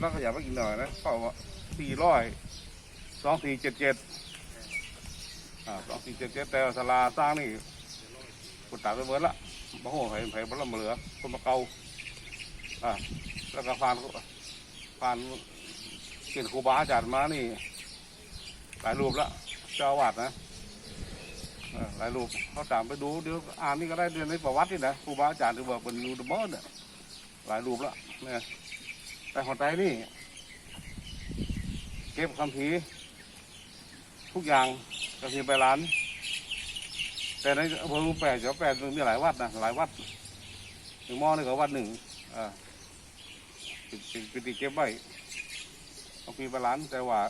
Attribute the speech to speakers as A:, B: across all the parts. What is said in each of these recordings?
A: อยากไปกินหน่อยนะเข้าสี่ร้อยสองสี่เจ็ดเจ็ดอ่าสองสี่เจ็ดเจ็ดแต่ว่าศาลาสร้างนี่กุตาไปเบิดละบ่โหไผไผบ่ละมาเหลือคนมาเกาอ่าแล้วก็ผ่านผ่านเกียนครูบาอาจารย์มานี่ หลายรูปละเจ้าวาดนะหลายรูปเขาตามไปดูเดี๋ยวอ่านนี่ก็ได้เรียนในประวัตินี่นะครูบาอาจารย์ที่บอกเป็นยูทูบเบอร์เนี่ยหลายรูปละเนี่ย แต่คนไทยนี่ เก็บคำพีทุกอย่างคำพีร์ไปร้าน แต่ในอำเภอลุงแปดเดี๋ยวแปดมีหลายวัดนะหลายวัดถึงหม้อนี่ก็วัดหนึ่งอ่าปิดปิดปิดเก็บไว้คำพีไปร้านแต่ว่า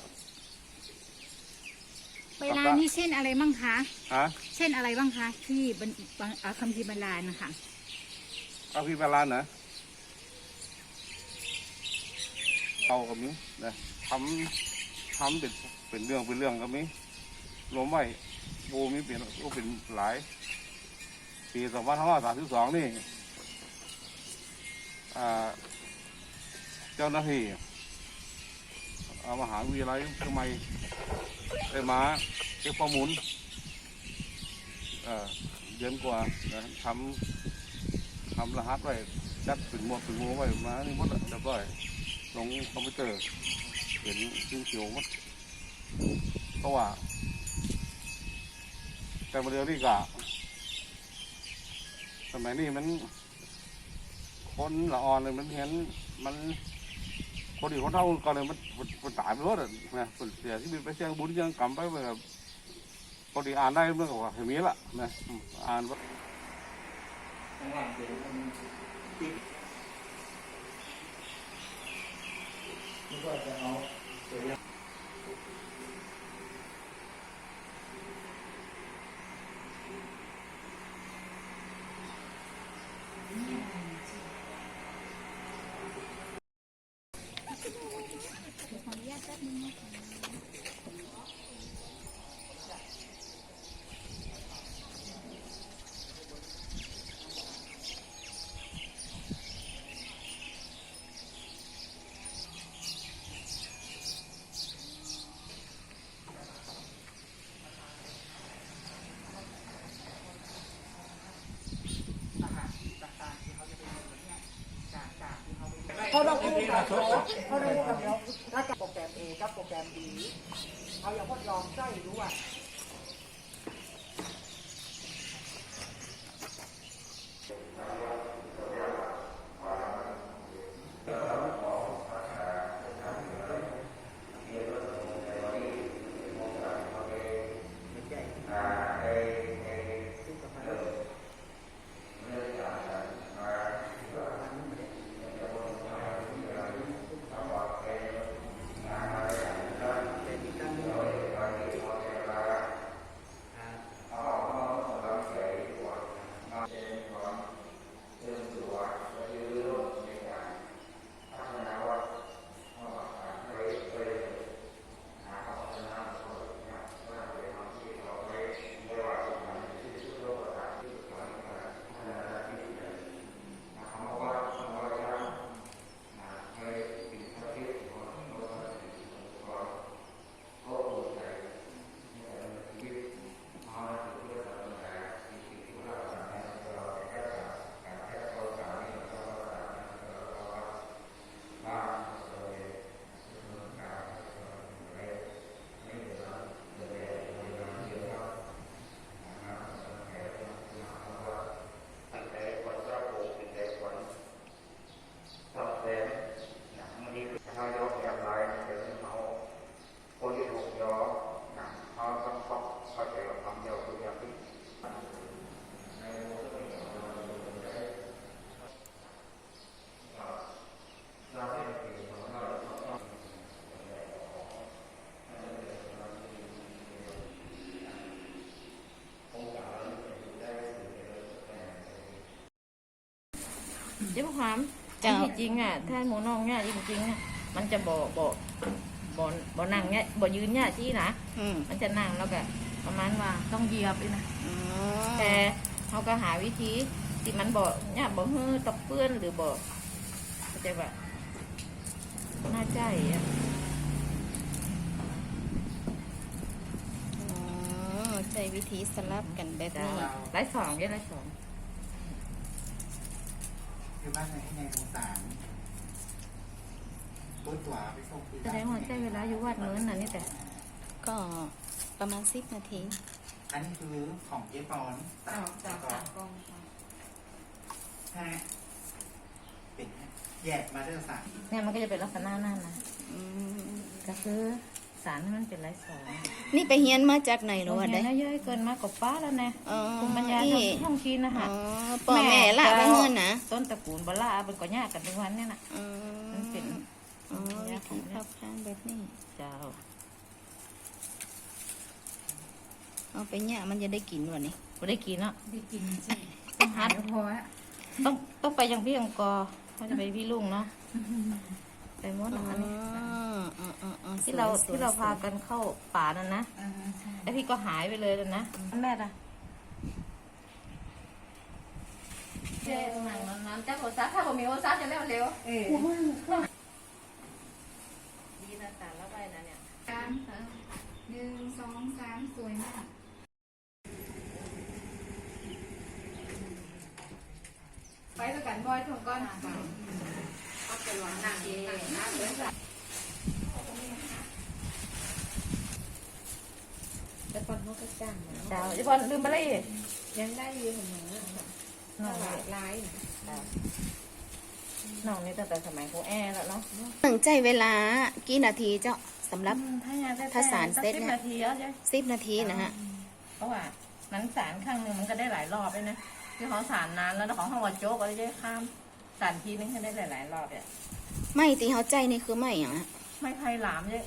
B: เวลานี่เช่นอะไรบ้างคะ
A: ฮะ
B: เช่นอะไรบ้างคะที่บรรบางอาคำพีร์บรรลานนะคะ
A: เอาพี่ไปร้านนะ เอากับนี้นะทำทำเป็นเป็นเรื่องเป็นเรื่องกับนี้รวมไว้บูมีเป็นก็เป็นหลาย ปีสองพันห้าร้อยสามสิบสองนี่เจ้าหน้าที่เอามหาวิทยาลัยทำไมได้มาเก็บข้อมูลเอ่อเดือนกว่านะทำทำรหัสไว้จัดเป็นหมวดเป็นหมูไว้มานี่หมดแล้วเรียบร้อย ลงคอมพิวเตอร์เห็นชิ้นเขียวมดเพราะว่า แต่มาเดียวนี่กะสมัยนี้มัน คนละอ่อนเลยมันเห็นมันคนอีกคนเท่าก่อนเลยมันมันตายไปหมดอะนะมันเสียชีวิตไปเชียงบุญเชียงกำไปแบบคนที่อ่านได้เมื่อกว่าเห็นมีละนะอ่านว่า
C: ข้างล่างเป็นมันปิดนี่ก็จะเอาเสียง
B: ขออนุญาตแป๊บนึงนะคะ
D: เขาต้องคู่กับเขาเขาต้องคู่กับเขาแล้วกับโปรแกรม A กับโปรแกรม B เขาอยางทดลองใส่ดูอะ
E: เดี๋ยวความ
B: เจ้า
E: ที่จริงอะถ้าหมูน้องเนี่ยจริงๆอะมันจะบ่บ่บ่บ่นั่งเนี่ยบ่ยืนเนี่ยชี้นะ
B: อืม
E: มันจะนั่งแล้วก็ประมาณว่าต้องเหยียบเลยนะ
B: อ๋อ
E: แต่เขาก็หาวิธีที่มันบ่เนี่ยบ่ฮือตกเปื้อนหรือบ่เข้าใจป่ะน่าใจอะ
F: อ๋อใช้วิธีสลับกันแบบ
E: จ้า
F: นี้
E: ไร้สองเยอะไร้สอง
C: อยู่บ้านไหนให้ในโรงสารต้นตัวไปส่งที่
E: แสดงว่าใช้เวลาอยู่วัดเนินน่ะนี่แต่
F: ก็ประมาณสิบนาที
C: อันนี้คือของเจ๊ปอนตัดแล้วก็ฮะเป็นแยกมาเรื่องสาร
E: เนี่ยมันก็จะเป็นลักษณะนั่นนะ
F: อืม
E: ก็คือ สารมันเป็นไร้สอง
F: นี่ไปเฮียนมาจากไหนหรือว่า
E: ได้
F: ได้
E: เยอะเกินมากกว่าป้าแล้วนะ
F: อ๋อ
E: ภูมิปัญญา
F: นี่
E: ทางท้องถิ่นนะ
F: อ๋
E: คะ
F: อป่อแม่ละไปเงินนะ
E: ต้นตระกูลบลาเป็นก่อยากกันทุกวันเนี่ยนะ
F: อื
E: มันเป็น
F: อ๋อวิธีพับข้างแบบนี้
E: เจ้า
F: เอาไปเนี่ยมันจะได้กินวะนี่
E: ไม่ได้กินเนาะ
B: ได้กินใช่ต้องหัดพออะ
E: ต้องต้องไปยังพี่อังกอร์เขาจะไปพี่ลุงเนาะไปหมด
F: อ๋อ
E: อันนี้
F: อ๋ออ๋ออ๋อ
E: ที่เรา
F: สวย
E: ที่เรา
F: สวย
E: พากันเข้าป่านั่นนะ
B: อ่าใช่
E: แล้วพี่ก็หายไปเลยแล้วนะแม่ละเจ๊หนังนั้นจ้าโอซ่าถ้าผมมีโอซ่าจะเร็วเร็ว
B: เออ
E: ดีนะตาแล้วไปนะเนี่ย
B: สามค่ะหนึ่งสองสามสวยมากไปด้วยกันบ่อยทุกก้อนก็เป็นวันหนักเย่นะเลย
E: แต่คน เขาก็จ้างดาวอีบอลลืมไปเลย
B: ยังได้อยู่เหมือน
E: น้อง
B: หลายลาย
E: น้องนี่ตั้งแต่สมัยครูแอร์แล้วเนาะ
F: หนึ่งใจเวลากี่นาทีเจ้าสำหรับ
E: ถ้างานได้
F: ถ้าสารเสร็จ
E: สิบ
F: เนี่ย
E: นาทีแล้วใช่
F: สิบนาทีนะฮะ
E: เพราะว่าหนังสารครั้งหนึ่งมันก็ได้หลายรอบเลยนะที่เขาสารนานแล้วแล้วของห้องวัดโจ๊กอะไรได้ข้ามสารทีนึงก็ได้หลายๆรอบเนี่ย
F: ไม่ตีเขาใจนี่คือไม่อย่างฮะ
E: ไม่ไพ่หลามเลย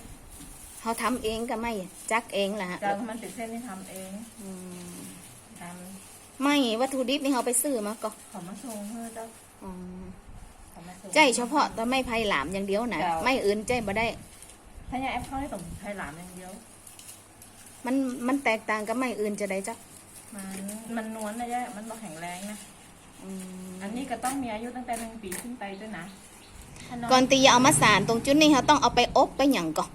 F: เขาทำเองก็ไม่จักเองแหละฮะ
E: จานมันติดเส้นที่ทำเอง
F: อืม
E: ท
F: ไม่วัตถุดิบนี่เขาไปซื้อมาก็ำ
E: ขอมาส่งเพื่อเจ้า
F: อ๋อ
E: ขอมาส่ง
F: ใจเฉพาะแต่ไม่ไผ่หลามอย่างเดียวนะ
E: เจ้า
F: ไม่อื่นใจบ่ได้
E: ถ้ายาแอปเข้าให้ตรงไพ่หลามอย่างเดียว
F: มันมันแตกต่างกับไม่อื่นจะได้จ้ะ
E: มันมันนวลนะยะมันบอกแข็งแรงนะ
F: อืม
E: อันนี้ก็ต้องมีอายุตั้งแต่หนึ่งปีขึ้นไปด้วยนะถ้าน้อย
F: ก่อนตีจะเอามาสารตรงจุดนี้เขาต้องเอาไปอบไปหยั่งก่อน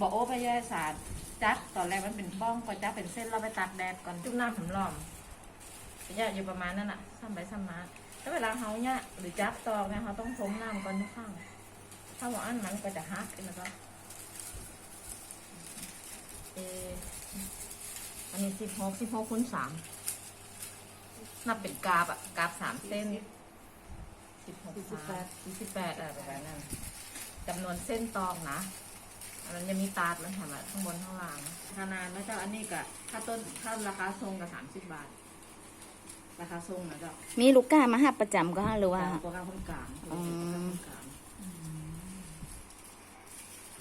E: บอกโอ้พยาศาสตร์จักตอนแรกมันเป็นป้องก็จักเป็นเส้นเราไปตากแดดก่อนจุ่มน้ำผำล้อมระยะอยู่ประมาณนั้นอะซ้ำไปซ้ำมาแล้วเวลาเขาเนี่ยหรือจักตอกเนี่ยเขาต้องพรมน้ำก่อนทุกครั้งถ้าว่าอันมันก็จะฮักขึ้นแล้วก็เอออันนี้สิบหกสิบหกคูณสามนับเป็นกราบอะกราบสามเส้นสิบหกสามสี่สิบแปดอะไรประมาณนั้นจำนวนเส้นตอกนะ อันนั้นยังมีตาดมันทำอะข้างบนข้างล่างขนาดแล้วเจ้าอันนี้กะถ้าต้นถ้าราคาทรงกับสามสิบบาท ราคาทรงนะเจ้า
F: มีลูกค้ามาหับประจำก็ฮะหรือว่า
E: โปรแกรมคนกลาง
F: อืม
E: โปรแกรมคนกลาง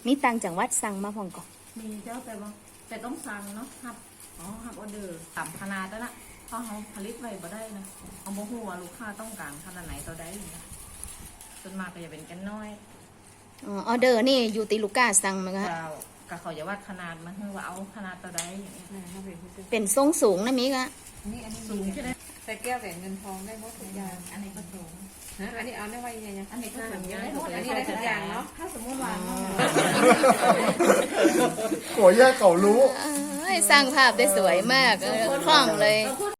F: มีตังจังหวัดสั่งมาพองก่อน
E: มีเจ้าแต่ว่าแต่ต้องสั่งเนาะครับอ๋อครับออเดอร์ต่ำขนาดแล้วนะเพราะเขาผลิตไว้บ่ได้นะเขาบอกว่าลูกค้าต้องการขนาดไหนต่อได้นะส่วนมากก็จะเป็นกันน้อย
F: อ๋อออเดอร์นี่อยู่ตีลูกค้าสั่งมาก็ฮะ
E: เจ้ากับเขาจะวัดขนาดมันคือว่าเอาขนาดต่อได้อย่างเงี้ย
F: เป็นทรงสูงนะมิกะ
B: นี่อันนี้
E: สูงใช่ไหม
B: แต่แก้วแหวนเงินทองได้หมดทุกอย่าง
E: อันนี้ก็สูง
B: ฮะอันนี้เอาได้ไว้ยังไง
E: อันนี้ก็สูง
B: อันนี้ได้ทุกอย่างเนาะ
E: ถ้าสมมติว่า
C: โอ้ยแยกเขารู้
F: เอ้ยสร้างภาพได้สวยมากเออคล่องเลย
E: เราพูด